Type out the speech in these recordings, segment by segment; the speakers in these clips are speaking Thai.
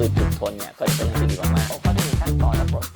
อึดถึกทนเนี่ยก็จะเป็นสิ่งที่ดีมากๆเขาก็จะมีขั้นตอนและโป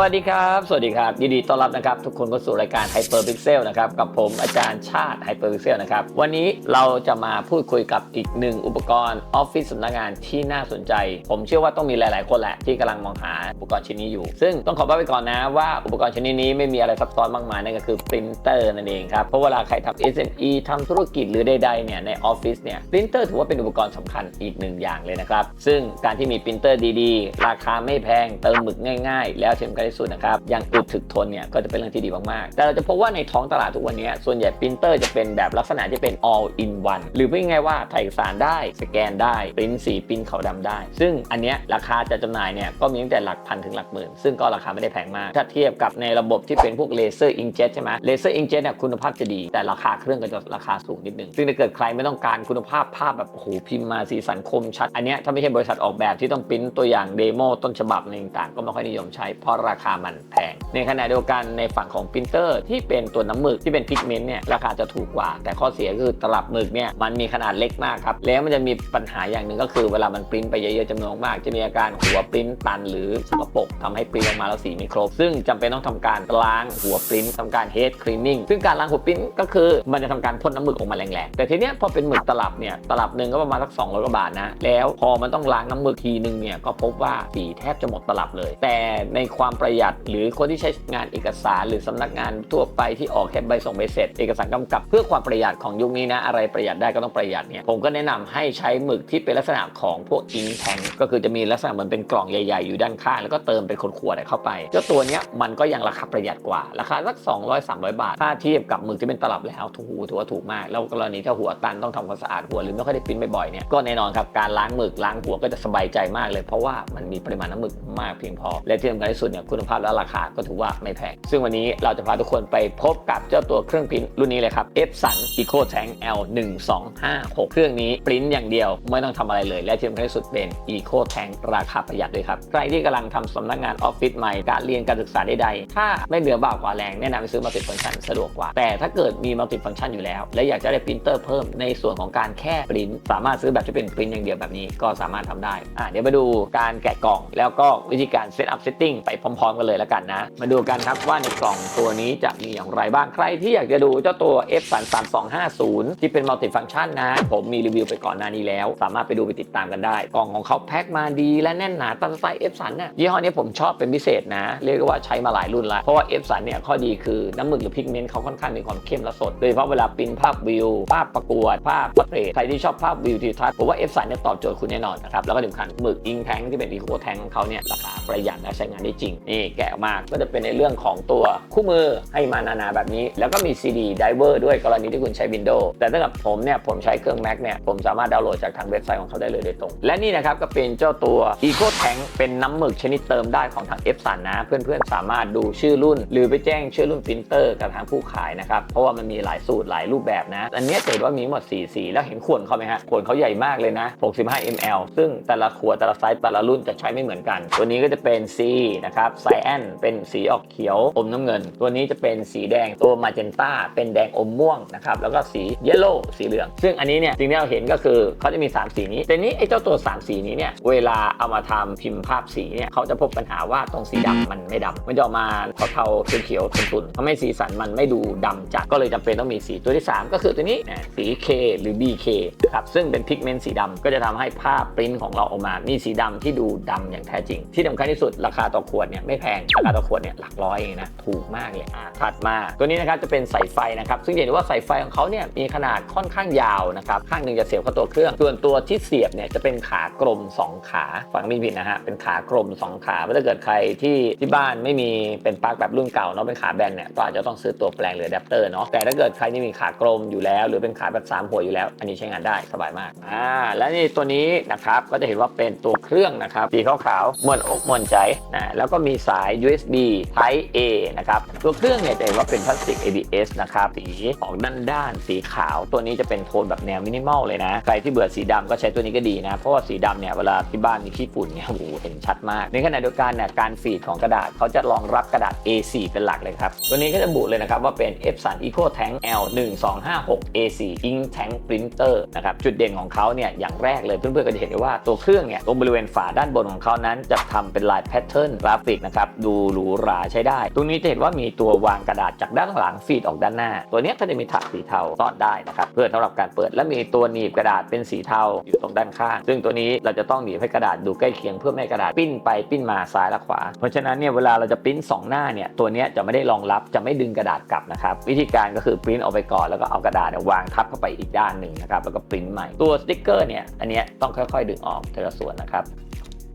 วัสดีครับ สวัสดีครับ ยินดีต้อนรับนะครับทุกคนเข้าสู่รายการ Hyper Pixel นะครับกับผมอาจารย์ชาติ Hyper Pixel นะครับวันนี้เราจะมาพูดคุยกับอีกหนึ่งอุปกรณ์ออฟฟิศสำนักงานที่น่าสนใจ ผมเชื่อว่าต้องมีหลาย ๆ คนแหละที่กำลังมองหาอุปกรณ์ชิ้นนี้อยู่ ซึ่งต้องขอบอกไปก่อนนะว่าอุปกรณ์ชิ้นนี้ไม่มีอะไรซับซ้อนมากมายนั่นก็คือปรินเตอร์นั่นเองครับเพราะเวลาใครทำ SME ทำธุรกิจหรือใด ๆ เนี่ยในออฟฟิศเนี่ยปรินเตอร์ถือว่าเป็นอุปกรณ์สำคัญอีกหนึ่งอย่างเลยนะครับซึ่งการที่มีปรินเตอร์ดี ๆ ราคาไม่แพงเติมหมึกง่าย ๆ แล้วเชื่อมกันที่สุดนะครับยังอึดถึกทนเนี่ยก็จะเป็นเรื่องที่ดีมากๆ แต่เราจะพบว่าในท้องตลาดทุกวันนี้ส่วนใหญ่ปรินเตอร์จะเป็นแบบลักษณะที่เป็น all in one หรือพูดง่ายๆว่าถ่ายเอกสารได้สแกนได้ปรินสีปรินขาวดำได้ ซึ่งอันเนี้ยราคาจะจำหน่ายเนี่ยก็มีตั้งแต่หลักพันถึงหลักหมื่น ซึ่งก็ราคาไม่ได้แพงมาก ถ้าเทียบกับในระบบที่เป็นพวกเลเซอร์อิงเจ็ตใช่ไหมเลเซอร์อิงเจ็ตเนี่ยคุณภาพจะดี แต่ราคาเครื่องก็จะราคาสูงนิดนึงซึ่งถ้าเกิดใครไม่ต้องการคุณภาพภาพแบบโอ้โหพิมพ์มาสีสันคมชัดอันเนี้ยถ้าไม่ใช่บริษัทออกแบบที่ต้องปริ้นตัวอย่างเดโมต้นฉบับอะไรต่างก็ไม่ค่อยนิยมใช้เพราะราราคามันแพง ในขณะเดียวกันในฝั่งของปรินเตอร์ ที่เป็นตัวน้ำหมึกที่เป็นพิกเมนต์เนี่ยราคาจะถูกกว่า แต่ข้อเสียคือตลับหมึกเนี่ยมันมีขนาดเล็กมากครับ แล้วมันจะมีปัญหาอย่างหนึ่งก็คือเวลามันปริ้นไปเยอะๆจำนวนมาก จะมีอาการหัวปริ้นตันหรือสกปรกทำให้ปริ้นออกมาแล้วสีไม่ครบ ซึ่งจำเป็นต้องทำการล้างหัวปริ้นทำการเฮดคลีนนิ่งซึ่งการล้างหัวปริ้นก็คือมันจะทำการพ่นน้ำหมึกออกมาแรงๆแต่ทีเนี้ยพอเป็นหมึกตลับเนี่ยตลับหนึ่งก็ประมาณสัก200กว่าบาทนะแล้วพอมันต้องล้างน้ำหมึกทีนึงเนี่ยก็พบว่าสีแทบจะหมดตลับเลย แต่ในความปประหยัด หรือคนที่ใช้งานเอกสาร หรือสำนักงานทั่วไปที่ออกแค่ใบส่งใบเสร็จ เอกสารกำกับเพื่อความประหยัดของยุคนี้นะอะไรประหยัดได้ก็ต้องประหยัดเนี่ยผมก็แนะนำให้ใช้หมึกที่เป็นลักษณะของพวกอิงแทงก็คือจะมีลักษณะเหมือนเป็นกล่องใหญ่ๆอยู่ด้านข้างแล้วก็เติมเป็นคนขวดเข้าไปเจ้าตัวเนี้ยมันก็ยังราคาประหยัดกว่าราคาสัก 200 300 บาท ถ้าเทียบกับหมึกที่เป็นตลับแล้วถูกถือว่าถูกมาก แล้วกรณีถ้าหัวตันต้องทำความสะอาดหัวหรือไม่ค่อยได้ปิ้นบ่อยๆเนี่ยก็แน่นอนครับการล้างหมึกล้างหัวก็จะสบายใจมากเลย เพราะว่ามันมีปริมาณน้ำหมึกมากเพียงพอ และที่สำคัญที่สุดเนี่ยคุณภาพและราคาก็ถือว่าไม่แพง ซึ่งวันนี้เราจะพาทุกคนไปพบกับเจ้าตัวเครื่องปริ้นรุ่นนี้เลยครับ Epson Eco Tank L 1 2 5 6เครื่องนี้ปริ้นอย่างเดียวไม่ต้องทำอะไรเลย และที่สำคัญที่สุดเป็น Eco Tank ราคาประหยัดด้วยครับ ใครที่กำลังทำสำนักงานออฟฟิศใหม่การเรียนการศึกษาใดๆถ้าไม่เหลือบ่ากว่าแรงแนะนำให้ซื้อมัลติฟังชันสะดวกกว่า แต่ถ้าเกิดมีมัลติฟังชันอยู่แล้ว และอยากจะได้ปรินเตอร์เพิ่มในส่วนของการแค่ปริ้นสามารถซื้อแบบที่เป็นปริ้นอย่างเดียวแบบนี้ก็สามารถทำได้อะเดี๋ยวมาดูการแกะกล่อง แล้วก็วิธีการเซตอัพเซตติ้งไปพร้อมๆกันเลยแล้วกันนะ มาดูกันครับว่าในกล่องตัวนี้จะมีอย่างไรบ้างใครที่อยากจะดูเจ้าตัว F 3 3 2 5 0ที่เป็นมัลติฟังชันนะ ผมมีรีวิวไปก่อนหน้านี้แล้ว สามารถไปดูไปติดตามกันได้ กล่องของเขาแพ็คมาดีและแน่นหนาตามสไตล์ F 3นี่ยยี่ห้อนี้ผมชอบเป็นพิเศษนะ เรียกว่าใช้มาหลายรุ่นละเพราะว่า F 3เนี่ยข้อดีคือน้ำหมึกหรือพิกเมนต์เขาค่อนข้างมีความเข้มและสดโดยเฉพาะเวลาปริ้นภาพวิว ภาพประกวด ภาพพอร์เทรตใครที่ชอบภาพวิวทิวทัศน์ผมว่า F 3เนี่ยตอบโจทย์คุณแน่นอนนะครับแล้วก็สำคัญหมึกอิงแทงที่เป็นอีโคแทงของเขาเนี่ยราคาประหยัดและใช้งานได้จริงนี่แกะออกมาก็จะเป็นในเรื่องของตัวคู่มือให้มานานาแบบนี้ แล้วก็มี CD Diver ด้วยกรณีที่คุณใช้ Windows แต่ถ้ากับผมเนี่ยผมใช้เครื่อง Mac เนี่ยผมสามารถดาวน์โหลดจากทางเว็บไซต์ของเขาได้เลยโดยตรง และนี่นะครับก็เป็นเจ้าตัว Eco Tank เป็นน้ำหมึกชนิดเติมได้ของทาง f 3นะเพื่อนๆ สามารถดูชื่อรุ่น หรือไปแจ้งชื่อรุ่นปรินเตอร์กับทางผู้ขายนะครับเพราะว่ามันมีหลายสูตรหลายรูปแบบนะ อันนี้จะเห็นว่ามีหมด4สีแล้วเห็นขวดเขาไหมฮะขวดเขาใหญ่มากเลยนะ 65 ml ซึ่งแต่ละขวดแต่ละไซส์แต่ละรุ่นจะใช้ไม่เหมือนกัน ตัวนี้ก็จะเป็น C นะครับไซแอนเป็นสีออกเขียวอมน้ำเงิน ตัวนี้จะเป็นสีแดงตัวมาเจนต้าเป็นแดงอมม่วงนะครับแล้วก็สีเยลโล่สีเหลือง ซึ่งอันนี้เนี่ยสิ่งที่เราเห็นก็คือเขาจะมี 3 สีนี้ แต่นี้ไอ้เจ้าตัว 3 สีนี้เนี่ยเวลาเอามาทำพิมพ์ภาพสีเนี่ยเขาจะพบปัญหาว่าตรงสีดำมันไม่ดำมันจะออกมาเทาๆเขียวๆตุ่นๆทำให้สีสันมันไม่ดูดำจัดก็เลยจำเป็นต้องมีสีตัวที่ 3 ก็คือตัวนี้นะสี K หรือ BK ครับซึ่งเป็นพิกเมนต์สีดำก็จะทำให้ภาพปริ้นของเราออกมา มีสีดำที่ดูดำอย่างแท้จริง ที่สำคัญที่สุดราคาต่อขวดเนี่ยไม่แพงราคาต่อขวดเนี่ยหลักร้อยเองนะถูกมากเลยอะถัดมาตัวนี้นะครับจะเป็นสายไฟนะครับซึ่งเห็นว่าสายไฟของเขาเนี่ยมีขนาดค่อนข้างยาวนะครับข้างหนึ่งจะเสียบเข้าตัวเครื่อง ส่วนตัวที่เสียบเนี่ยจะเป็นขากลม 2 ขาฟังไม่ผิดนะฮะเป็นขากลม 2 ขาถ้าเกิดใครที่ที่บ้านไม่มีเป็นปลั๊กแบบรุ่นเก่าเนาะเป็นขาแบนเนี่ยก็อาจจะต้องซื้อตัวแปลงหรืออะแดปเตอร์เนาะแต่ถ้าเกิดใครที่มีขากลมอยู่แล้ว หรือเป็นขาแบบ3หัวอยู่แล้ว อันนี้ใช้งานได้สบายมากอ่าและนี่ตัวนี้นะครับก็จะเห็นว่าเป็นตัวเครื่องนะครับสีขาวๆมวนอกมวนใจนะแล้วก็มีสาย USB Type A นะครับ ตัวเครื่องเนี่ยจะเห็นว่าเป็นพลาสติก ABS นะครับ สีออกด้านด้านๆสีขาว ตัวนี้จะเป็นโทนแบบแนวมินิมอลเลยนะ ใครที่เบื่อสีดำก็ใช้ตัวนี้ก็ดีนะ เพราะว่าสีดำเนี่ยเวลาที่บ้านมีขี้ฝุ่นเนี่ยโอ้โหเห็นชัดมาก ในขณะเดียวกันเนี่ยการฟีดของกระดาษเขาจะรองรับกระดาษ A4 เป็นหลักเลยครับ ตัวนี้ก็จะบุเลยนะครับว่าเป็น Epson Eco Tank L 1 2 5 6 A4 Ink Tank Printer นะครับ จุดเด่นของเขาเนี่ยอย่างแรกเลยเพื่อนๆก็จะเห็นได้ว่าตัวเครื่องเนี่ยตรงบริเวณฝาด้านบนของเขานั้นจะทำเป็นลายแพทเทิร์นกราฟิกนะครับดูหรูหราใช้ได้ ตรงนี้จะเห็นว่ามีตัววางกระดาษจากด้านหลังฟีดออกด้านหน้า ตัวนี้ก็จะมีถักสีเทาซ่อนได้นะครับเพื่อสำหรับการเปิดและมีตัวหนีบกระดาษเป็นสีเทาอยู่ตรงด้านข้าง ซึ่งตัวนี้เราจะต้องหนีบให้กระดาษดูใกล้เคียงเพื่อไม่ให้กระดาษปิ้นไปปิ้นมาซ้ายและขวา เพราะฉะนั้นเนี่ยเวลาเราจะปิ้นสองหน้าเนี่ยตัวนี้จะไม่ได้รองรับจะไม่ดึงกระดาษกลับนะครับวิธีการก็คือปริ้นออกไปก่อนแล้วก็เอากระดาษวางทับเข้าไปอีกด้านหนึ่งนะครับแล้วก็ปริ้นใหม่ตัวสติ๊กเกอร์เนี่ยอันนี้ต้องค่อยๆ ดึงออกทีละส่วนนะครับ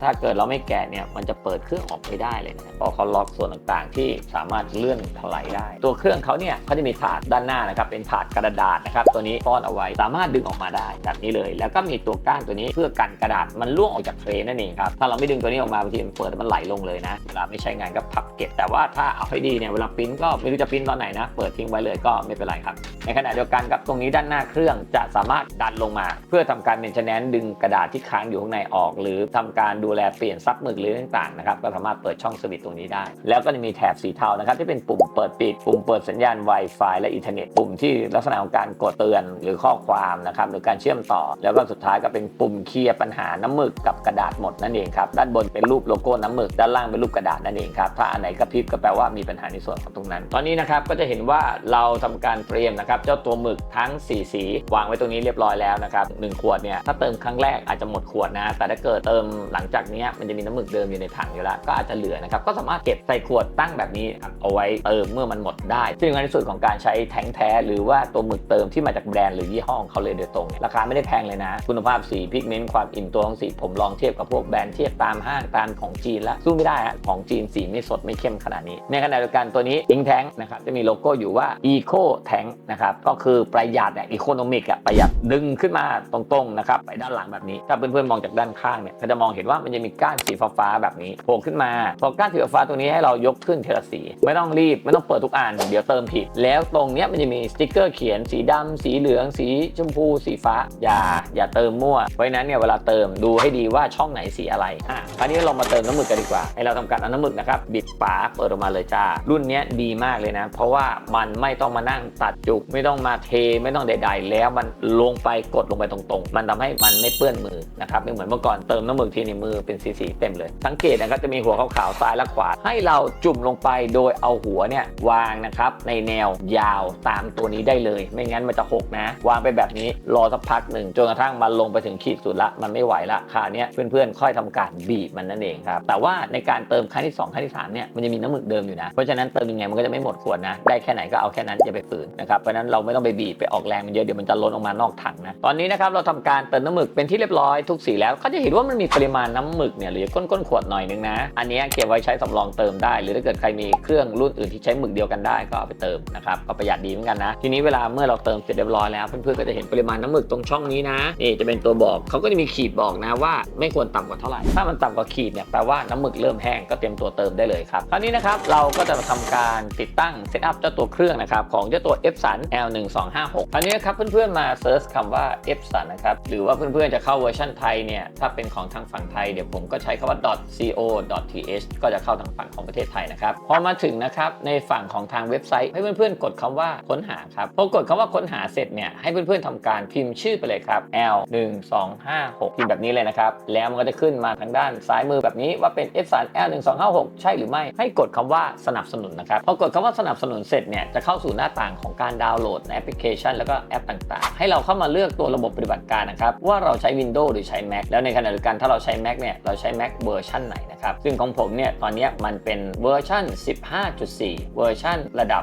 ถ้าเกิดเราไม่แกะเนี่ยมันจะเปิดเครื่องออกไม่ได้เลยนะเพราะเขาล็อกส่วนต่างๆ ที่สามารถเลื่อนถลายได้ ตัวเครื่องเขาเนี่ยเขาจะมีถาดด้านหน้านะครับเป็นถาดกระดาษนะครับตัวนี้ซ่อนเอาไว้สามารถดึงออกมาได้แบบนี้เลย แล้วก็มีตัวก้านตัวนี้เพื่อกันกระดาษมันล่วงออกจากเทรนนั่นเองครับถ้าเราไม่ดึงตัวนี้ออกมาบางทีมันเปิดแล้วมันไหลลงเลยนะเวลาไม่ใช้งานก็พับเก็บ แต่ว่าถ้าเอาให้ดีเนี่ยเวลาปิ้นก็ไม่รู้จะปิ้นตอนไหนนะเปิดทิ้งไว้เลยก็ไม่เป็นไรครับ ในขณะเดียวกันครับตรงนี้ด้านหน้าเครื่องจะสามารถดันลงมา เพื่อทำการเมนเทนแนนดึงกระดาษที่ค้างอยู่ข้างในออก หรือทำการดูแลเปลี่ยนซับหมึกหรือต่างๆนะครับก็สามารถเปิดช่องสวิตช์ตรงนี้ได้ แล้วก็จะมีแถบสีเทานะครับที่เป็นปุ่มเปิดปิด ปุ่มเปิดสัญญาณ Wi-Fi และอินเทอร์เน็ตปุ่มที่ลักษณะของการกดเตือนหรือข้อความนะครับหรือการเชื่อมต่อ แล้วก็สุดท้ายก็เป็นปุ่มเคลียร์ปัญหาน้ำหมึกกับกระดาษหมดนั่นเองครับด้านบนเป็นรูปโลโก้น้ำหมึกด้านล่างเป็นรูปกระดาษนั่นเองครับถ้าอันไหนกระพริบก็แปลว่ามีปัญหาในส่วนของตรงนั้น ตอนนี้นะครับก็จะเห็นว่าเราทำการเตรียมนะครับเจ้าตัวหมึกทั้ง 4 สี วางไว้ตรงนี้เรียบร้อยแล้วนะครับหนึ่งขวดเนี่ยถ้าเติมครั้งแรกอาจจะหมดขวดนะแต่ถ้าเกิดเติมหลังจากเนี้มันจะมีน้ำหมึกเดิมอยู่ในถังอยู่แล้ว ก็อาจจะเหลือนะครับ ก็สามารถเก็บใส่ขวดตั้งแบบนี้เอาไว้เติมเมื่อมันหมดได้ ซึ่งในส่วนของการใช้แท้งแท้ หรือว่าตัวหมึกเติมที่มาจากแบรนด์หรือยี่ห้อของเขาเลยโดยตรงเนี่ยราคาไม่ได้แพงเลยนะ คุณภาพสีพิกเมนต์ความอิ่มตัวของสีผมลองเทียบกับพวกแบรนด์เทียบตามห้างตามของจีนแล้วสู้ไม่ได้ฮะของจีนสีไม่สดไม่เข้มขนาดนี้ ในขณะเดียวกันตัวนี้อิงแทงนะครับจะมีโลโก้อยู่ว่า Eco Tank นะครับก็คือประหยัดเนี่ยอีโคโนมิกอะประหยัดดึงขึ้นมาตรงๆนะครับไปด้านหลังแบบนี้ถ้าเพื่อนๆมองจากด้านข้างเนี่ยก็จะมองเห็นว่ามันจะมีก้านสีฟ้าๆแบบนี้โผล่ขึ้นมา พอก้านสีฟ้าตัวนี้ให้เรายกขึ้นทีละสี ไม่ต้องรีบ ไม่ต้องเปิดทุกอันเดี๋ยวเติมผิด แล้วตรงเนี้ยมันจะมีสติ๊กเกอร์เขียนสีดำสีเหลือง สีชมพู สีฟ้า อย่า อย่าเติมมั่ว เพราะนั้นเนี่ยเวลาเติมดูให้ดีว่าช่องไหนสีอะไร อะ คราวนี้เรามาเติมน้ำหมึกกันดีกว่า ให้เราทำการเอาน้ำหมึกนะครับ บิดฝาเปิดออกมาเลยจ้า รุ่นเนี้ยดีมากเลยนะ เพราะว่ามันไม่ต้องมานั่งตัดจุก ไม่ต้องมาเท ไม่ต้องใด ๆ แล้วมันลงไปกดลงไปตรงๆ มันทำให้มันไม่เปื้อนมือนะครับ ไม่เหมือนเมื่อก่อนเติมน้ำหมึกทีในมือเป็นสีๆเต็มเลย สังเกตนะครับจะมีหัวขาวๆซ้ายและขวา ให้เราจุ่มลงไปโดยเอาหัวเนี่ยวางนะครับในแนวยาวตามตัวนี้ได้เลย ไม่งั้นมันจะหกนะ วางไปแบบนี้รอสักพักหนึ่งจนกระทั่งมันลงไปถึงขีดสุดละมันไม่ไหวละคราวเนี้ยเพื่อนๆ ค่อยทำการบีบมันนั่นเองครับแต่ว่าในการเติมครั้งที่สองครั้งที่สามเนี่ยมันจะมีน้ำหมึกเดิมอยู่นะเพราะฉะนั้นเติมยังไงมันก็จะไม่หมดขวดนะได้แค่ไหนก็เอาแค่นั้นอย่าไปฝืนนะครับเพราะฉะนั้นเราไม่ต้องไปบีบไปออกแรงมันเยอะเดี๋ยวมันจะล้นออกมานอกถังนะตอนนี้นะครับเราทำการเติมน้ำหมึกเป็นที่เรียบร้อยทุกสีแล้วก็จะเห็นว่ามันมีปริมาณน้้ำหมึกเนี่ยหลือก้นๆขวดหน่อยนึงนะ อันนี้เก็บไว้ใช้สำรองเติมได้ หรือถ้าเกิดใครมีเครื่องรุ่นอื่นที่ใช้หมึกเดียวกันได้ก็เอาไปเติมนะครับก็ประหยัดดีเหมือนกันนะ ทีนี้เวลาเมื่อเราเติมเสร็จเรียบร้อยแล้วเพื่อนๆก็จะเห็นปริมาณน้ำหมึกตรงช่องนี้นะนี่จะเป็นตัวบอกเขาก็จะมีขีดบอกนะว่าไม่ควรต่ำกว่าเท่าไหร่ถ้ามันต่ำกว่าขีดเนี่ยแปลว่าน้ำหมึกเริ่มแห้งก็เตรียมตัวเติมได้เลยครับคราวนี้นะครับเราก็จะมาทำการติดตั้งเซตอัพเจ้าตัวเครื่องนะครับของเจ้าตัว Epson L1256 คราวนี้ครับเพื่อนๆมาเซิร์ชคำว่า Epson นะครับหรือว่าเพื่อนๆจะเข้าเวอร์ชันไทยเนี่ยถ้าเป็นของทางฝั่งไทยเดี๋ยวผมก็ใช้คำว่า .co.th ก็จะเข้าทางฝั่งของประเทศไทยนะครับพอมาถึงนะครับในฝั่งของทางเว็บไซต์ให้เพื่อนๆ กดคำว่าค้นหาครับพอกดคำว่าค้นหาเสร็จเนี่ยให้เพื่อนๆทำการพิมพ์ชื่อไปเลยครับ L 1 2 5 6พิมพ์แบบนี้เลยนะครับแล้วมันก็จะขึ้นมาทางด้านซ้ายมือแบบนี้ว่าเป็น Epson L 1 2 5 6ใช่หรือไม่ให้กดคำว่าสนับสนุนนะครับพอกดคำว่าสนับสนุนเสร็จเนี่ยจะเข้าสู่หน้าต่างของการดาวน์โหลดแอปพลิเคชัน แล้วก็แอปต่างๆ ให้เราเข้ามาเลือกตัวระบบปฏิบัติการนะครับว่าเราใช้ Windows หรือใช้ Mac แล้วในขณะเดียวกันถ้าเราใช้ Mac เนี่ยเราใช้ Mac เวอร์ชันไหนนะครับซึ่งของผมเนี่ยตอนนี้มันเป็นเวอร์ชัน15.4 เวอร์ชันระดับ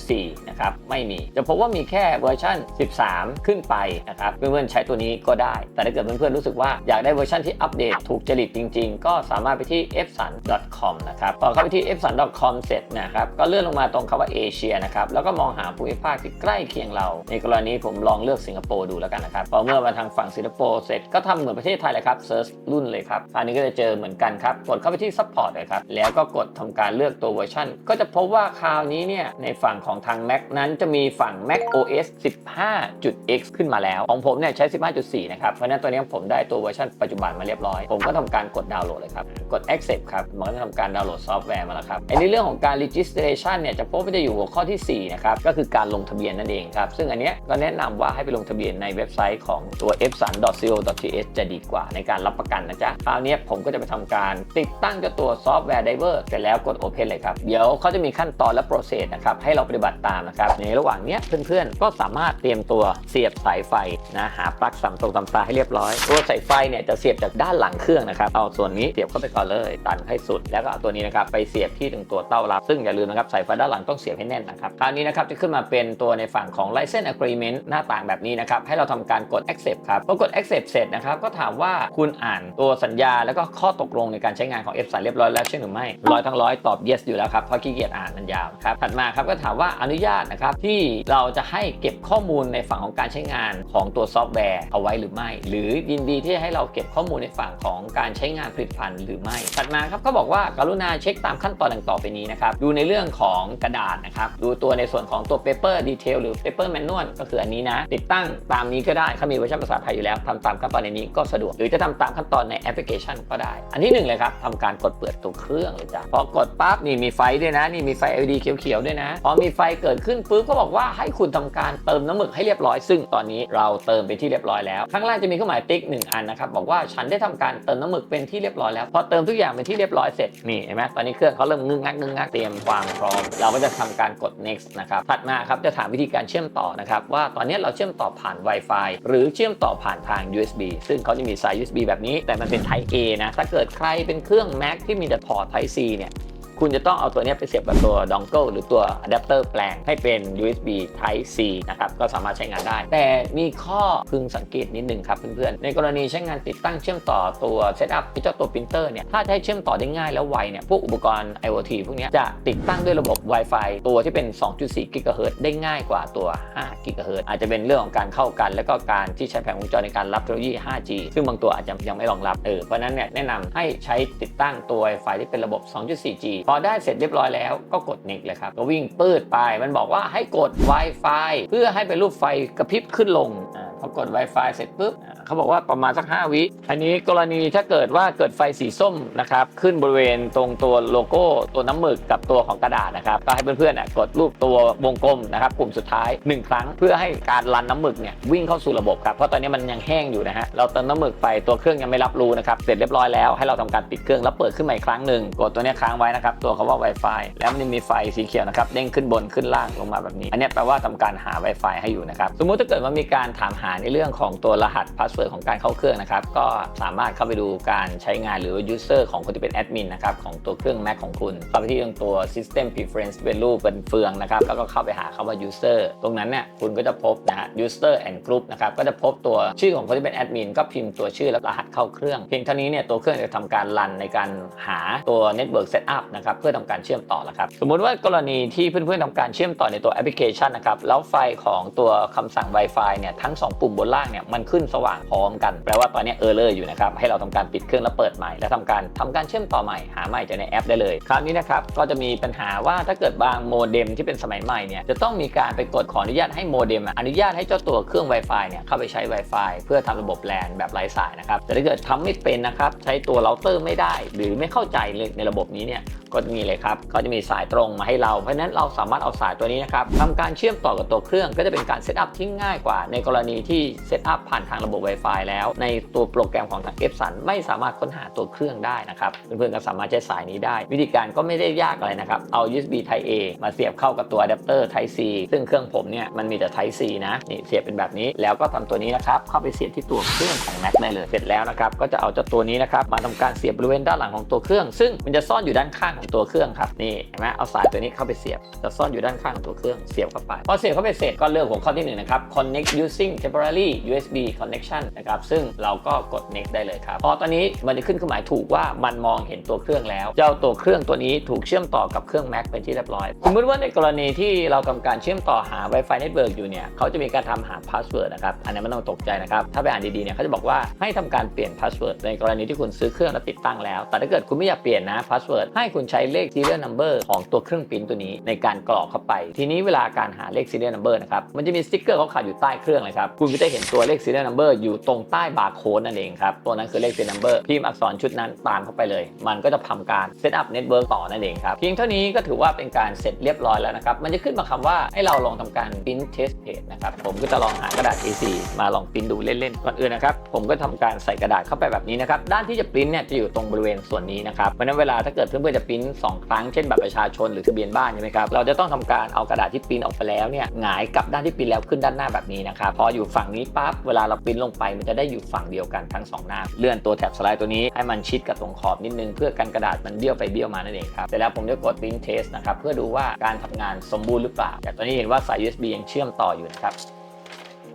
15.4 นะครับไม่มี จะพบว่ามีแค่เวอร์ชัน13 ขึ้นไปนะครับเพื่อนๆใช้ตัวนี้ก็ได้ แต่ถ้าเกิดเพื่อนๆรู้สึกว่าอยากได้เวอร์ชันที่อัปเดตถูกจริตจริง ๆ ก็สามารถไปที่ epson.com นะครับพอเข้าไปที่ epson.com เสร็จนะครับก็เลื่อนลงมาตรงคำว่าเอเชียนะครับแล้วก็มองหาภูมิภาคที่ใกล้เคียงเรา ในกรณีผมลองเลือกสิงคโปร์ดูแล้วกันนะครับพอเมื่อมาทางฝั่งสิงคโปร์เสร็จก็ทำเหมือนประเทศไทยเลยครับเซิร์ชรุ่นเลยครับครับคราวนี้ก็จะเจอเหมือนกันครับ กดเข้าไปที่ support เลยครับ แล้วก็กดทำการเลือกตัวเวอร์ชันก็จะพบว่าคราวนี้เนี่ยในฝั่งของทาง Mac นั้นจะมีฝั่ง Mac OS 15.x ขึ้นมาแล้ว ของผมเนี่ยใช้ 15.4 นะครับ เพราะนั้นตัวนี้ผมได้ตัวเวอร์ชันปัจจุบันมาเรียบร้อย ผมก็ทำการกดดาวน์โหลดเลยครับ กด accept ครับ มันก็จะทำการดาวน์โหลดซอฟต์แวร์มาแล้วครับไอ้ในเรื่องของการ registration เนี่ยจะพบว่าจะอยู่หัวข้อทีสี่ 4 นะครับ ก็คือการลงทะเบียนนั่นเองครับ ซึ่งอันเนี้ยก็แนะนำว่าให้ไปลงทะเบียนในเว็บไซต์ของตัว f 3 co th จะดีกว่าในการรับประกันนะจ๊ะราวนี้ผมก็จะไปทำการติดตั้งเจ้าตัวซอฟต์แวร์ Diver เสร็จแล้วกด Open เลยครับ เดี๋ยวเขาจะมีขั้นตอนและ process นะครับ ให้เราปฏิบัติตามนะครับ ในระหว่างนี้เพื่อนๆ ก็สามารถเตรียมตัวเสียบสายไฟนะหาปลั๊กสามตรงตามตาให้เรียบร้อย ตัวสายไฟเนี่ยจะเสียบจากด้านหลังเครื่องนะครับ เอาส่วนนี้เสียบเข้าไปก่อนเลยตันให้สุด แล้วก็เอาตัวนี้นะครับไปเสียบที่ตรงตัวเต้ารับซึ่งอย่าลืมนะครับสายไฟด้านหลังต้องเสียบให้แน่นนะครับคราวนี้นะครับจะขึ้นมาเป็นตัวในฝั่งของ license agreement หน้าต่างแบบนี้นะครับให้เราทำการกด accept ครับพอกด accept เสร็จนะครับก็ถามว่าคุณอ่านตัวสัญญา แล้วก็ข้อตกลงในการใช้งานของ F 3 เรียบร้อยแล้วใช่หรือไม่ร้อยทั้งร้อยตอบ yes อยู่แล้วครับเพราะขี้เกียจอ่านมันยาวครับถัดมาครับก็ถามว่าอนุญาตนะครับที่เราจะให้เก็บข้อมูลในฝั่งของการใช้งานของตัวซอฟต์แวร์เอาไว้หรือไม่ หรือยินดีที่จะให้เราเก็บข้อมูลในฝั่งของการใช้งานผลิตภัณฑ์หรือไม่ ถัดมาครับก็บอกว่าการุณาเช็คตามขั้นตอนดังต่อไปนี้นะครับดูในเรื่องของกระดาษนะครับดูตัวในส่วนของตัว paper detail หรือ paper manual ก็คืออันนี้นะ ติดตั้งตามนี้ก็ได้เขามีเวอร์ชันภาษาไทยอยู่แล้วทำตามขั้นตอนในนี้ก็สะดวก หรือจะทำตามขั้นตอนในแอปพลิเคชันก็ได้ อันที่หนึ่งเลยครับทำการกดเปิดตัวเครื่องเลยจ้ะพอกดปั๊บนี่มีไฟด้วยนะ นี่มีไฟ LED เขียวๆด้วยนะ พอมีไฟเกิดขึ้นปุ๊บก็บอกว่าให้คุณทำการเติมน้ำหมึกให้เรียบร้อย ซึ่งตอนนี้เราเติมไปที่เรียบร้อยแล้ว ข้างล่างจะมีเครื่องหมายติ๊กหนึ่งอันนะครับบอกว่าฉันได้ทำการเติมน้ำหมึกเป็นที่เรียบร้อยแล้วพอเติมทุกอย่างเป็นที่เรียบร้อยเสร็จนี่เห็นไหมตอนนี้เครื่องเขาเริ่มงึงงักงึงงักเตรียมความพร้อม เราก็จะทำการกด next นะครับถัดมาครับจะถามวิธีการเชื่อมต่อนะครับว่าตอนนี้เราเชื่อมต่อผ่าน Wi-Fi หรือเชื่อมต่อผ่านทาง USB ซึ่งเขาจะมีสาย USB แบบนี้แต่มันเป็น Type A นะ ถ้าเกิดใครเป็นเครื่อง Mac ที่มีแต่พอร์ต Type C เนี่ย คุณจะต้องเอาตัวนี้ไปเสียบกับตัวดองเกิลหรือตัวอะแดปเตอร์แปลงให้เป็น USB Type C นะครับก็สามารถใช้งานได้ แต่มีข้อพึงสังเกตนิดนึงครับเพื่อนๆในกรณีใช้งานติดตั้งเชื่อมต่อตัวเซตอัพที่เจ้าตัวปรินเตอร์เนี่ยถ้าให้เชื่อมต่อได้ง่ายแล้วไวเนี่ยพวกอุปกรณ์ IoT พวกนี้จะติดตั้งด้วยระบบ Wi-Fi ตัวที่เป็น 2.4 GHz ได้ง่ายกว่าตัว 5 GHz อาจจะเป็นเรื่องของการเข้ากัน แล้วก็การที่ใช้แผงวงจรในการรับเทคโนโลยี 5G ซึ่งบางตัวอาจจะยังไม่รองรับเออเพราะนั้นเนี่ยแนะนำให้ใช้ติดตั้งตัว Wi-Fi ที่เป็นระบบ 2.4G อได้เสร็จเรียบร้อยแล้วก็กดนิกเลยครับ ก็วิ่งปืดไป มันบอกว่าให้กด Wi-Fi เพื่อให้เป็นรูปไฟกระพริบขึ้นลงอพอกด Wi-Fi เสร็จปุ๊บ เขาบอกว่าประมาณสัก 5 วิ อันนี้กรณีถ้าเกิดว่าเกิดไฟสีส้มนะครับขึ้นบริเวณตรงตัวโลโก้ตัวน้ำหมึกกับตัวของกระดาษนะครับก็ให้เพื่อนๆกดรูปตัววงกลมนะครับปุ่มสุดท้าย 1 ครั้ง เพื่อให้การรันน้ำหมึกเนี่ยวิ่งเข้าสู่ระบบครับเพราะตอนนี้มันยังแห้งอยู่นะฮะเราเติมน้ำหมึกไปตัวเครื่องยังไม่รับรู้นะครับเสร็จเรียบร้อยแล้วให้เราทำการปิดเครื่องแล้วเปิดขึ้นมาอีกครั้งหนึ่งกดตัวนี้ค้างไว้นะครับตัวคาว่า Wi-Fi แล้วมันมีไฟสีเขียวนะครับเด้งขึ้นบนขึ้นล่างลงมาแบบนี้ อันนี้แปลว่าทำการหา Wi-Fi ให้อยู่นะครับสมมุติถ้าเกิดว่ามีการถามหาในเรื่องของตัวรหัสพาสเวิร์ของการเข้าเครื่องนะครับ ก็สามารถเข้าไปดูการใช้งานหรือว่า user ของคนที่เป็นแอดมินนะครับของตัวเครื่อง Mac ของคุณเข้าไปที่ตรงตัว system preference เป็นรูปเป็นเฟืองนะครับแล้วก็เข้าไปหาคำว่า user ตรงนั้นเนี่ยคุณก็จะพบนะฮะ user and group นะครับก็จะพบตัวชื่อของคนที่เป็นแอดมินก็พิมพ์ตัวชื่อและรหัสเข้าเครื่องเพียงเท่านี้เนี่ยตัวเครื่องจะทำการรันในการหาตัว network setup นะครับเพื่อทำการเชื่อมต่อแล้วครับสมมุติว่ากรณีที่เพื่อนๆทำการเชื่อมต่อในตัวแอปพลิเคชันนะครับแล้วไฟของตัวคำสั่ง Wi-Fi เนี่ยทั้ง 2 ปุ่มบนล่างเนี่ยมันขึ้นสว่างร้อมกัน แปลว่าตอนนี้เออร์เลอร์อยู่นะครับ ให้เราทำการปิดเครื่องแล้วเปิดใหม่ แล้วทำการทำการเชื่อมต่อใหม่ หาใหม่จากในแอปได้เลย คราวนี้นะครับ ก็จะมีปัญหาว่าถ้าเกิดบางโมเด็มที่เป็นสมัยใหม่เนี่ย จะต้องมีการไปกดขออนุญาตให้โมเด็มอนุญาตให้เจ้าตัวเครื่อง Wi-Fi เนี่ยเข้าไปใช้ Wi-Fi เพื่อทำระบบแลนแบบไร้สายนะครับ แต่ถ้าเกิดทำไม่เป็นนะครับ ใช้ตัวเราเตอร์ไม่ได้ หรือไม่เข้าใจเลยในระบบนี้เนี่ยก็จะมีเลยครับเขาจะมีสายตรงมาให้เรา เพราะฉะนั้นเราสามารถเอาสายตัวนี้นะครับทำการเชื่อมต่อกับตัวเครื่องก็จะเป็นการเซตอัพที่ง่ายกว่า ในกรณีที่เซตอัพผ่านทางระบบ Wi-Fi แล้ว ในตัวโปรแกรมของทาง f อ n ไม่สามารถค้นหาตัวเครื่องได้นะครับเพื่อนๆก็สามารถใช้สายนี้ได้ วิธีการก็ไม่ได้ยากอะไรนะครับเอา USB Type A มาเสียบเข้ากับตัวอะแดปเตอร์ Type C ซึ่งเครื่องผมเนี่ยมันมีแต่ Type C นะนี่เสียบเป็นแบบนี้แล้วก็ทำตัวนี้นะครับเข้าไปเสียบที่ตัวเครื่องของ Mac ได้เลยเสร็จแล้วนะครับก็จะเอาเจ้าตัวนี้นะครับมาทำการเสียบบริเวณด้านหลังของตัวเครื่อง ซึ่งมันจะซ่อนอยู่ด้านข้างของตัวเครื่องครับนี่เห็นไหมเอาสายตัวนี้เข้าไปเสียบจะซ่อนอยู่ด้านข้างของตัวเครื่องเสียบเข้าไปพอเสียบเข้าไปเสร็จก็เลือกหัวข้อที่หนึ่งนะครับ connect using temporary USB connection option นะครับ ซึ่งเราก็กด next ได้เลยครับ พอตอนนี้มันจะขึ้นเครื่องหมายถูกว่ามันมองเห็นตัวเครื่องแล้ว เจ้าตัวเครื่องตัวนี้ถูกเชื่อมต่อกับเครื่อง Mac เป็นที่เรียบร้อย สมมติว่าในกรณีที่เราทำการเชื่อมต่อหา Wi-Fi Network อยู่เนี่ยเขาจะมีการทำหา password นะครับ อันนี้ไม่ต้องตกใจนะครับ ถ้าไปอ่านดีๆ เนี่ยเขาจะบอกว่าให้ทำการเปลี่ยน password ในกรณีที่คุณซื้อเครื่องแล้วติดตั้งแล้ว แต่ถ้าเกิดคุณไม่อยากเปลี่ยนนะ password ให้คุณใช้เลข serial number ของตัวเครื่องปิ้นตัวนี้ในการกรอกเข้าไป ทีนี้เวลาการหาเลข serial number นะครับ มันจะมีสติ๊กเกอร์เขาขาวอยู่ใต้เครื่องเลยครับ คุณก็จะเห็นตัวเลข serial number อยูู่่ตรงใต้บาร์โค้ดนั่นเองครับ ตัวนั้นคือเลข serial number พิมพ์อักษรชุดนั้นตามเข้าไปเลย มันก็จะทำการ set up network ต่อนั่นเองครับ เพียงเท่านี้ก็ถือว่าเป็นการเสร็จเรียบร้อยแล้วนะครับ มันจะขึ้นมาคำว่าให้เราลองทำการ print test page นะครับ ผมก็จะลองหากระดาษ A4 มาลองปริ้นดูเล่นๆ ก่อนอื่นนะครับ ผมก็ทำการใส่กระดาษเข้าไปแบบนี้นะครับ ด้านที่จะปริ้นเนี่ยจะอยู่ตรงบริเวณส่วนนี้นะครับ เพราะฉะนั้นเวลาถ้าเกิดเพื่อนๆจะปริ้นสองครั้ง เช่นบัตรประชาชนหรือทะเบียนบ้านใช่ไหมครับ เราจะต้องทำการเอากระดาษที่ปริ้นออกไปแล้วเนี่ยหงายกลับด้านที่ปริ้นแล้วขึ้นด้านหน้าแบบนี้นะครับ พออยู่ฝั่งนี้ปั๊บเวลาเราปริ้นลงไปมันจะได้อยู่ฝั่งเดียวกันทั้งสองหน้า เลื่อนตัวแถบสไลด์ตัวนี้ให้มันชิดกับตรงขอบนิดนึง เพื่อกันกระดาษมันเบี้ยวไปเบี้ยวมานั่นเองครับเสร็จแล้วผมจะกด print test นะครับเพื่อดูว่าการทำงานสมบูรณ์หรือเปล่า แต่ตอนนี้เห็นว่าสาย USB ยังเชื่อมต่ออยู่นะครับ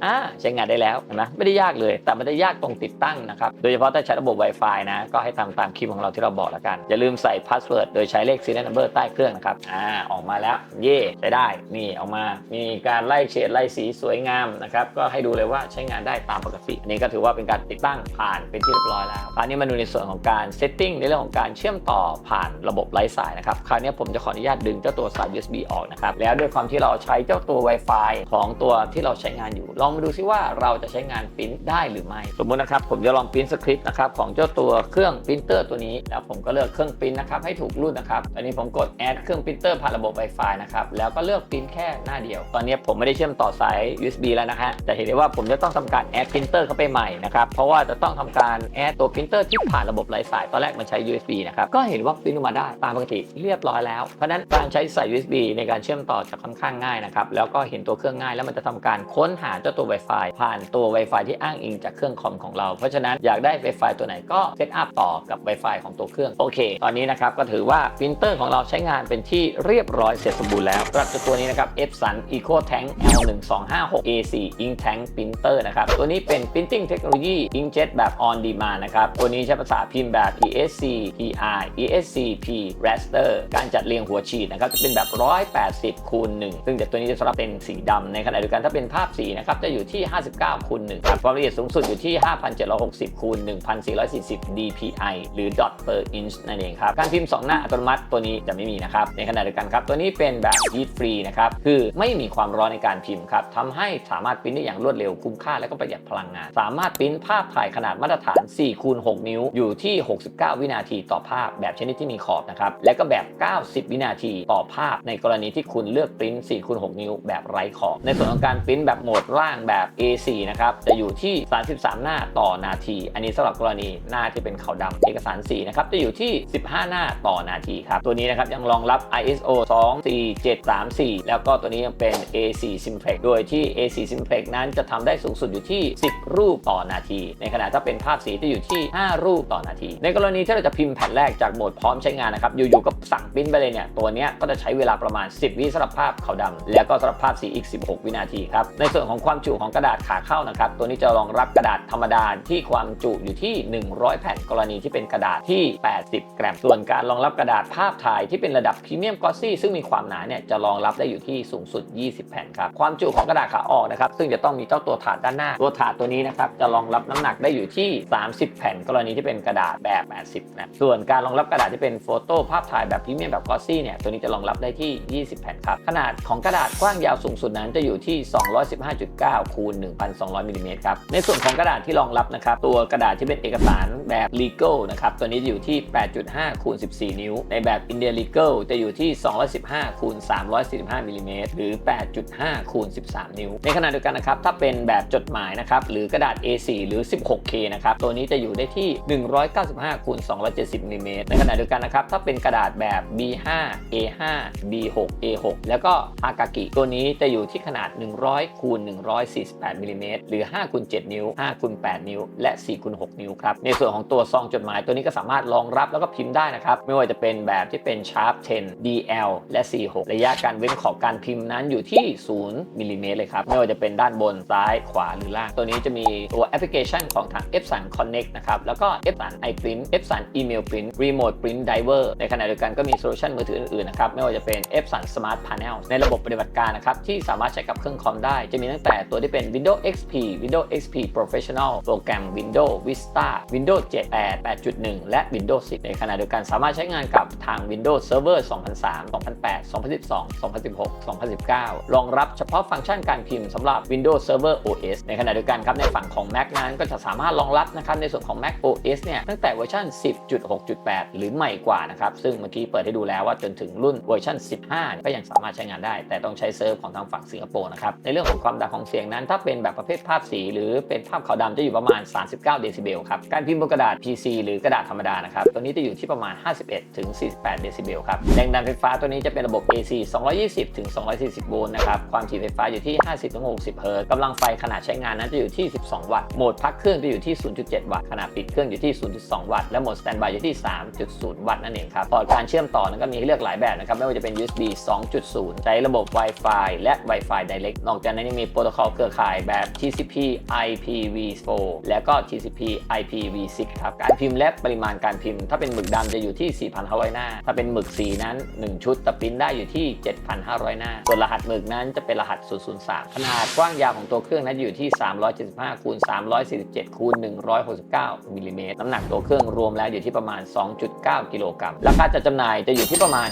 อ่าใช้งานได้แล้วเห็นไหมไม่ได้ยากเลย แต่มันจะยากตรงติดตั้งนะครับ โดยเฉพาะถ้าใช้ระบบ Wi-Fi นะ ก็ให้ทำตามคลิปของเราที่เราบอกแล้วกัน อย่าลืมใส่พาสเวิร์ดโดยใช้เลข serial number ใต้เครื่องนะครับ อ่า ออกมาแล้ว เย่ใช้ได้ นี่ออกมา มีการไล่เฉดไล่สีสวยงามนะครับ ก็ให้ดูเลยว่าใช้งานได้ตามปกติ อันนี้ก็ถือว่าเป็นการติดตั้งผ่านเป็นที่เรียบร้อยแล้ว คราวนี้มาดูในส่วนของการ setting ในเรื่องของการเชื่อมต่อผ่านระบบไร้สายนะครับ คราวนี้ผมจะขออนุญาตดึงเจ้าตัวสาย USB ออกนะครับ แล้วด้วยความที่เราใช้เจ้าตัว Wi-Fi ของตัวที่เราใช้งานอยู่องมาดูซิว่าเราจะใช้งานปริ้นได้หรือไม่ สมมุตินะครับ ผมจะลองปริ้นสคริปต์นะครับของเจ้าตัวเครื่องปรินเตอร์ตัวนี้ แล้วผมก็เลือกเครื่องปริ้นนะครับให้ถูกรุ่นนะครับ ตอนนี้ผมกด add เครื่องปรินเตอร์ผ่านระบบ Wi-Fi นะครับ แล้วก็เลือกปริ้นแค่หน้าเดียว ตอนนี้ผมไม่ได้เชื่อมต่อสาย USB แล้วนะฮะจะเห็นได้ว่าผมจะต้องทำการ add ปรินเตอร์เข้าไปใหม่นะครับ เพราะว่าจะต้องทำการ add ตัวปรินเตอร์ที่ผ่านระบบไร้สาย ตอนแรกมันใช้ USB นะครับ ก็เห็นว่าปริ้นออกมาได้ตามปกติเรียบร้อยแล้ว เพราะนั้นการใช้สาย USB ในการเชื่อมต่อจะค่อนข้างง่ายนะครับ แล้วก็เห็นตัวเครื่องง่ายแล้วมันจะทำการค้นหาเจ้าตัว Wi-Fi ผ่านตัว Wi-Fi ที่อ้างอิงจากเครื่องคอมของเรา เพราะฉะนั้นอยากได้ Wi-Fi ตัวไหนก็เซตอัพต่อกับ Wi-Fi ของตัวเครื่อง โอเค ตอนนี้นะครับก็ถือว่าปรินเตอร์ของเราใช้งานเป็นที่เรียบร้อยเสร็จสมบูรณ์แล้วสำหรับตัวนี้นะครับ Epson Eco Tank L1256 A4 Ink Tank Printer นะครับตัวนี้เป็น Printing Technology Inkjet แบบ On Demand นะครับตัวนี้ใช้ภาษาพิมพ์แบบ ESC PI ESC P Raster การจัดเรียงหัวฉีดนะครับจะเป็นแบบ 180คูณ1ซึ่งแต่ตัวนี้จะสำหรับเป็นสีดำในขณะเดียวกันถ้าเป็นภาพสีนะครับจะอยู่ที่ 59คูณ1ครับความละเอียดสูงสุดอยู่ที่ 5,760คูณ1,440 dpi หรือ dot per inch นั่นเองครับ การพิมพ์ 2 หน้าอัตโนมัติตัวนี้จะไม่มีนะครับ ในขณะเดียวกันครับ ตัวนี้เป็นแบบ heat free นะครับ คือไม่มีความร้อนในการพิมพ์ครับทำให้สามารถปริ้นได้อย่างรวดเร็วคุ้มค่าและก็ประหยัดพลังงาน สามารถปริ้นภาพถ่ายขนาดมาตรฐาน4คูณ6นิ้วอยู่ที่ 69 วินาทีต่อภาพ แบบชนิดที่มีขอบนะครับและก็แบบ 90 วินาทีต่อภาพ ในกรณีที่คุณเลือกปริ้น4คูณ6นิ้วแบบไร้ขอบในส่วนของการปริ้นแบบโหมดร่างแบบ A4 นะครับ จะอยู่ที่ 33 หน้าต่อนาที อันนี้สำหรับกรณีหน้าที่เป็นขาวดำเอกสารสีนะครับ จะอยู่ที่ 15 หน้าต่อนาทีครับ ตัวนี้นะครับยังรองรับ ISO 24734 แล้วก็ตัวนี้ยังเป็น A4 Simplex โดยที่ A4 Simplex นั้นจะทำได้สูงสุดอยู่ที่ 10 รูปต่อนาที ในขณะถ้าเป็นภาพสีจะอยู่ที่ 5 รูปต่อนาที ในกรณีที่เราจะพิมพ์แผ่นแรกจากโหมดพร้อมใช้งานนะครับ อยู่ๆก็สั่งปริ้นไปเลยเนี่ย ตัวนี้ก็จะใช้เวลาประมาณ 10 วิสำหรับภาพขาวดำแล้วก็สำหรับภาพสีอีก 16 วินาทีครับ ในส่วนของความจุของกระดาษขาเข้านะครับ ตัวนี้จะรองรับกระดาษธรรมดาที่ความจุอยู่ที่ 100 แผ่นกรณีที่เป็นกระดาษที่ 80 กรัม ส่วนการรองรับกระดาษภาพถ่ายที่เป็นระดับพรีเมียมกอซี่ซึ่งมีความหนาเนี่ยจะรองรับได้อยู่ที่สูงสุด 20 แผ่นครับ ความจุของกระดาษขาออกนะครับ ซึ่งจะต้องมีเจ้าตัวถาดด้านหน้า ตัวถาดตัวนี้นะครับจะรองรับน้ำหนักได้อยู่ที่ 30 แผ่นกรณีที่เป็นกระดาษแบบ 80 นะ ส่วนการรองรับกระดาษที่เป็นโฟโต้ภาพถ่ายแบบพรีเมียมแบบกอซี่เนี่ยตัวนี้จะรองรับได้ที่ 20 แผ่นครับ ขนาดของกระดาษกว้างยาวสูงสุดนั้นจะอยู่ที่ 215.9คูณ1,200มิลลิเมตรครับ ในส่วนของกระดาษที่รองรับนะครับ ตัวกระดาษที่เป็นเอกสารแบบ legal นะครับ ตัวนี้จะอยู่ที่ 8.5คูณ14 นิ้ว ในแบบ India legal จะอยู่ที่ 215คูณ345มิลลิเมตรหรือ 8.5คูณ13 นิ้ว ในขณะเดียวกันนะครับ ถ้าเป็นแบบจดหมายนะครับ หรือกระดาษ A4 หรือ 16K นะครับ ตัวนี้จะอยู่ได้ที่ 195คูณ270มิลลิเมตรในขณะเดียวกันนะครับ ถ้าเป็นกระดาษแบบ B5 A5 B6 A6 แล้วก็ฮากากิ ตัวนี้จะอยู่ที่ขนาด 100คูณ148มิลลิเมตรหรือ5คูณ7นิ้ว5คูณ8นิ้ว และ4คูณ6นิ้วครับ ในส่วนของตัวซองจดหมายตัวนี้ก็สามารถรองรับแล้วก็พิมพ์ได้นะครับ ไม่ว่าจะเป็นแบบที่เป็น Sharp 10 DL และ C6 ระยะการเว้นขอบการพิมพ์นั้นอยู่ที่ 0มิลลิเมตรเลยครับ ไม่ว่าจะเป็นด้านบนซ้ายขวาหรือล่าง ตัวนี้จะมีตัวแอปพลิเคชันของทาง Epson Connect นะครับ แล้วก็ Epson iPrint Epson Email Print Remote Print Diver ในขณะเดียวกันก็มีโซลูชันมือถืออื่นๆนะครับ ไม่ว่าจะเป็น Epson Smart Panel ในระบบปฏิบัติการนะครับที่สามารถใช้กับเครื่องคอมได้ จะมีตั้งแต่ตัวที่เป็น Windows XP Windows XP Professional โปรแกรม Windows Vista Windows 7 8 8.1 และ Windows 10 ในขณะเดียวกันสามารถใช้งานกับทาง Windows Server 2003 2008 2012 2016 2019 รองรับเฉพาะฟังก์ชันการพิมพ์สำหรับ Windows Server OS ในขณะเดียวกันครับ ในฝั่งของ Mac นั้นก็จะสามารถรองรับนะครับในส่วนของ Mac OS เนี่ยตั้งแต่เวอร์ชัน 10.6.8 หรือใหม่กว่านะครับ ซึ่งเมื่อกี้เปิดให้ดูแล้วว่าจนถึงรุ่นเวอร์ชัน 15 ก็ยังสามารถใช้งานได้ แต่ต้องใช้เซิร์ฟของทางฝั่งสิงคโปร์นะครับในเรื่องของความดังของเสียงสียงนั้นถ้าเป็นแบบประเภทภาพสี หรือเป็นภาพขาวดำจะอยู่ประมาณ 39 เดซิเบลครับ การพิมพ์บนกระดาษ PC หรือกระดาษธรรมดานะครับ ตัวนี้จะอยู่ที่ประมาณ 51 ถึง 48 เดซิเบลครับ แรงดันไฟฟ้าตัวนี้จะเป็นระบบ AC 220 ถึง 240 โวลต์นะครับ ความถี่ไฟฟ้าอยู่ที่ 50 ถึง 60 เฮิรตซ์กำลังไฟขนาดใช้งานนั้นจะอยู่ที่ 12 วัตต์ โหมดพักเครื่องจะอยู่ที่ 0.7 วัตต์ ขนาดปิดเครื่องอยู่ที่ 0.2 วัตต์ และโหมดสแตนบายอยู่ที่ 3.0 วัตต์นั่นเองครับ พอร์ตการเชื่อมต่อนั้นก็มีให้เลือกหลายแบบนะครับ ไม่ว่าจะเป็น USB 2.0 ใช้ระบบ Wi-Fi และ Wi-Fi Direct นอกจากนั้นยังมีโปรโตคอลเครือข่ายแบบ TCP IPv4 และก็ TCP IPv6 ครับ การพิมพ์และปริมาณการพิมพ์ ถ้าเป็นหมึกดำจะอยู่ที่ 4,500 หน้า ถ้าเป็นหมึกสีนั้น 1 ชุดจะปิ้นได้อยู่ที่ 7,500 หน้า ส่วนรหัสหมึกนั้นจะเป็นรหัส 003 ขนาดกว้างยาวของตัวเครื่องนั้นอยู่ที่ 375คูณ347คูณ169มิลลิเมตรน้ำหนักตัวเครื่องรวมแล้วอยู่ที่ประมาณ 2.9 กิโลกรัม ราคาจัดจำหน่ายจะอยู่ที่ประมาณ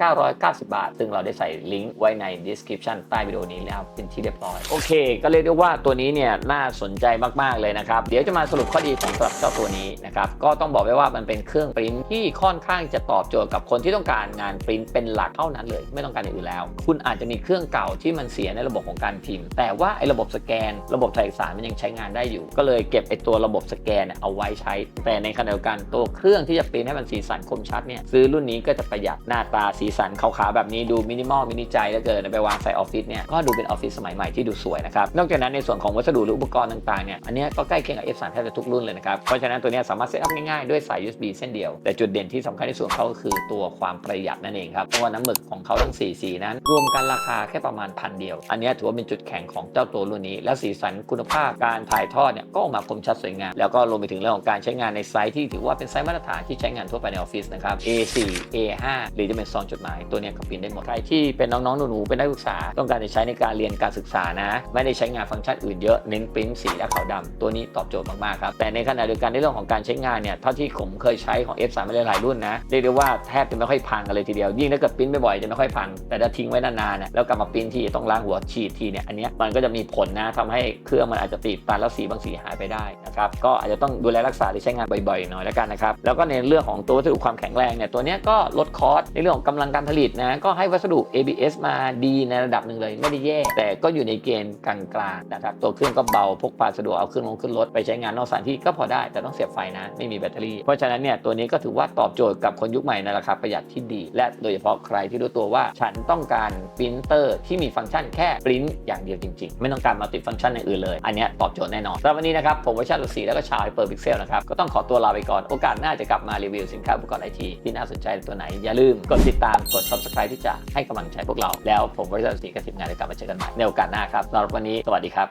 3,990 บาท ซึ่งเราได้ใส่ลิงก์ไว้ใน description ใต้วิดีโอนี้แล้วเป็นที่เรียบร้อยโเคก็เรียกได้ว่าตัวนี้เนี่ยน่าสนใจมากๆเลยนะครับ เดี๋ยวจะมาสรุปข้อดีของสำหรับเจ้าตัวนี้นะครับก็ต้องบอกไว้ว่ามันเป็นเครื่องปริ้นที่ค่อนข้างจะตอบโจทย์กับคนที่ต้องการงานปริ้นเป็นหลักเท่านั้นเลย ไม่ต้องการอื่นแล้ว คุณอาจจะมีเครื่องเก่าที่มันเสียในระบบของการพิมพ์ แต่ว่าไอ้ระบบสแกน ระบบถ่ายเอกสารมันยังใช้งานได้อยู่ ก็เลยเก็บไอ้ตัวระบบสแกนเนี่ยเอาไว้ใช้ แต่ในขณะเดียวกันตัวเครื่องที่จะปริ้นให้มันสีสันคมชัดเนี่ยซื้อรุ่นนี้ก็จะประหยัดหน้าตาสีสันขาวๆแบบนี้ดูมินิมอลมินิใจเหลือเกินไปวางใส่ออฟฟิศเนี่ยก็ดูเป็นออฟฟิศสมัยใหม่ที่ดูสวยนะครับ นอกจากนั้นในส่วนของวัสดุหรืออุปกรณ์ต่างๆเนี่ย อันนี้ก็ใกล้เคียงกับ F3 แทบจะทุกรุ่นเลยนะครับ เพราะฉะนั้นตัวนี้สามารถเซตอัพง่ายๆด้วยสาย USB เส้นเดียว แต่จุดเด่นที่สำคัญที่สุดเขาก็คือตัวความประหยัดนั่นเองครับเพราะว่าน้ำหมึกของเขาทั้ง4สีนั้น รวมกันราคาแค่ประมาณพันเดียว อันนี้ถือว่าเป็นจุดแข็งของเจ้าตัวรุ่นนี้ และสีสันคุณภาพการถ่ายทอดเนี่ยก็ออกมาคมชัดสวยงามแล้วก็รวมไปถึงเรื่องของการใช้งานในไซส์ที่ถือว่าเป็นไซส์มาตรฐานที่ใช้งานทั่วไปในออฟฟิศนะครับ A4 A5 หรือจะเป็นซองจดหมายตัวนี้ก็พิมพ์ได้หมดใครที่เป็นน้องๆหนูๆเป็นนักศึกษาต้องการจะใช้ในการเรียนการศึกษานะไม่ได้ใช้งานฟังก์ชันอื่นเยอะเน้นปริ้นสีและขาวดำตัวนี้ตอบโจทย์มากๆครับแต่ในขณะเดียวกันในเรื่องของการใช้งานเนี่ยเท่าที่ผมเคยใช้ของ F3 ไม่หลายรุ่นนะเรียกได้ว่าแทบจะไม่ค่อยพังกันเลยทีเดียว ยิ่งถ้าเกิดปริ้นบ่อยๆจะไม่ค่อยพังแต่ถ้าทิ้งไว้นานๆนะแล้วกลับมาปริ้นทีต้องล้างหัวฉีดทีเนี่ยอันนี้มันก็จะมีผลนะทำให้เครื่องมันอาจจะตีบตันแล้วสีบางสีหายไปได้นะครับก็อาจจะต้องดูแลรักษาหรือใช้งานบ่อยๆหน่อยแล้วกันนะครับแล้วก็ในเรื่องของตัววัสดุความแข็งแรงเนี่ยตัวนี้ก็ลดคอสในเรื่องของกำลังการผลิตนะก็ให้วัสดุ ABS มาดีในระดับหนึ่งเลยไม่ได้แย่แต่ก็อยู่ในเกณฑ์กลางๆนะครับตัวเครื่องก็เบาพกพาสะดวกเอาขึ้นลงขึ้นรถไปใช้งานนอกสถานที่ก็พอได้แต่ต้องเสียบไฟนะไม่มีแบตเตอรี่ เพราะฉะนั้นเนี่ยตัวนี้ก็ถือว่าตอบโจทย์กับคนยุคใหม่ในราคาประหยัดที่ดี และโดยเฉพาะใครที่รู้ตัวว่าฉันต้องการปรินเตอร์ที่มีฟังก์ชันแค่ปรินอย่างเดียวจริง ๆ ไม่ต้องการมัลติดฟังก์ชันอย่างอื่นเลย อันนี้ตอบโจทย์แน่นอนสำหรับวันนี้นะครับผมวิชาตุศรีแล้วก็ชาวไฮเปอร์พิกเซลนะครับก็ต้องขอตัวลาไปก่อนโอกาสหน้าจะกลับมารีวิวสินค้าอุปกรณ์ไอทีที่น่าสนใจตัวไหนอย่าลืมกดติดตามกด subscribe ที่จะให้กำลังใจพวกเราแล้วผมวิชาตุศรีกับทีมงานจะกลับมาเจอกันใหม่ในโอกาสหน้าครับสำหรับวันนี้ สวัสดีครับ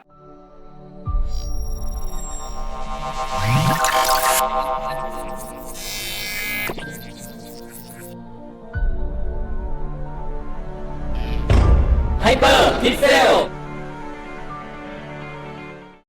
ไฮเปอร์พิกเซล